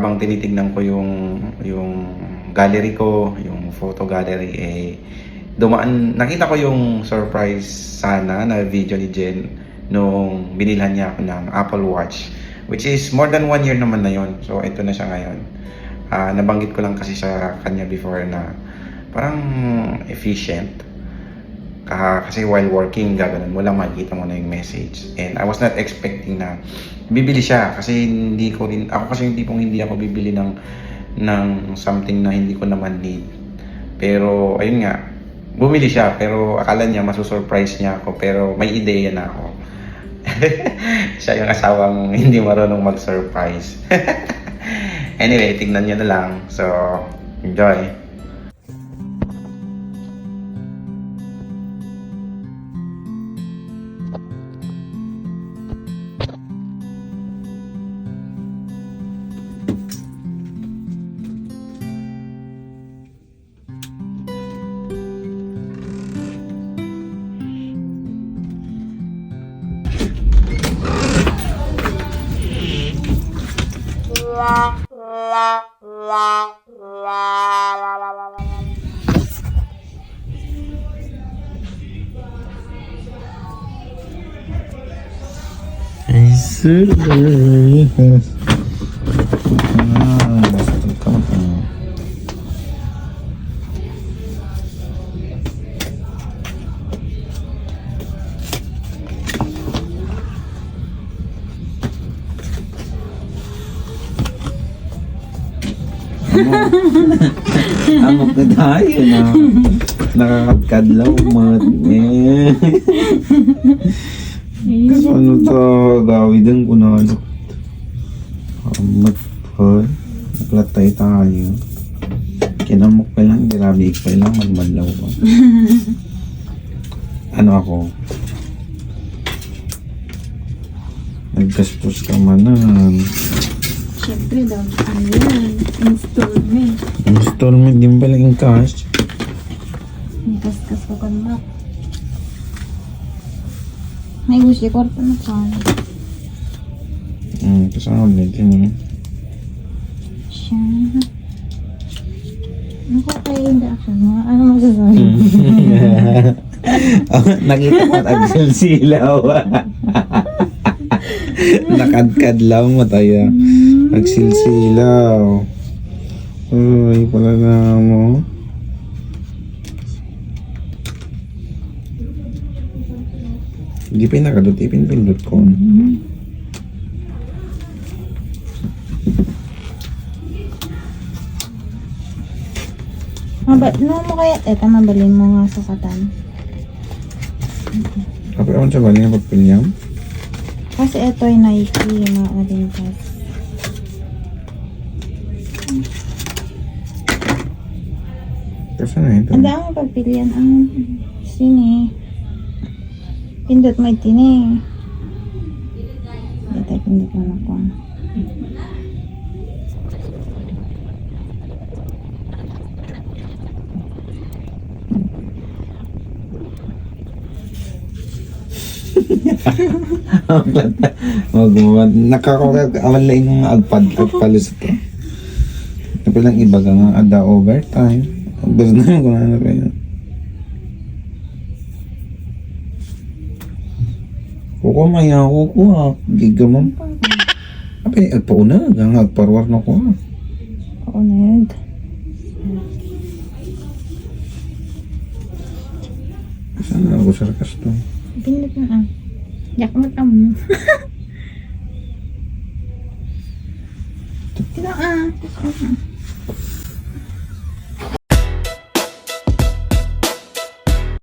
habang tinitignan ko yung yung gallery ko, yung photo gallery eh dumaan nakita ko yung surprise sana na video ni Jen nung binilhan niya ako ng Apple Watch which is more than one year naman na yon. So ito na siya ngayon. Ah, nabanggit ko lang kasi sa kanya before na parang efficient. Ah, kasi while working, gaganon mo lang makikita mo na yung message. And I was not expecting na bibili siya kasi hindi ko rin, ako kasi hindi pong hindi ako bibili ng ng something na hindi ko naman need. Pero ayun nga, bumili siya pero akala niya masusurprise niya ako pero may ideya na ako. siya yung asawang hindi marunong mag-surprise. anyway, tignan niyo na lang. So, enjoy. Ay, sir. Amok na tayo na. Nakakadkadlaw mat. Eh. ano to gawin ko na ano. Amat pa. Naklatay tayo. Kinamok pa lang, grabe pa lang magmadlaw ko. ano ako? Naggastos ka manan. Siyempre daw, ano yan, installment. Installment din pala yung cash. May kaskas ko kan ba? May gusto ko pa na pa. Hmm, kasama ulit yun eh. Siya. Hindi ako. Ano masasabi? oh, nakita ko at agsilsilaw. Nakadkadlaw mo tayo. Nagsilsilaw. Uy, pala na mo. Hindi pa yung nakadot, ipin-pindot ko. Maba, no mo kaya, eto mabalin mo nga sa katan. Kapag ako sa bali na pagpilyam. Kasi ito ay Nike, mga Adidas. Kasi na ito. Ang dami pagpilian ang sini. Pindot may tini. Dito ay pindot mo na ko. Mag nakakawag awan lang yung agpad at palis ito. Ito lang iba ka nga ada overtime. Basta na yung kung ano kayo. Kuko maya kuko ha. Giga mo. Apa agpauna ang agparwar na ko ha. Oo, nerd. Saan ako sarkas to? Pindot na ah. Yak mo tamo. Tino ah.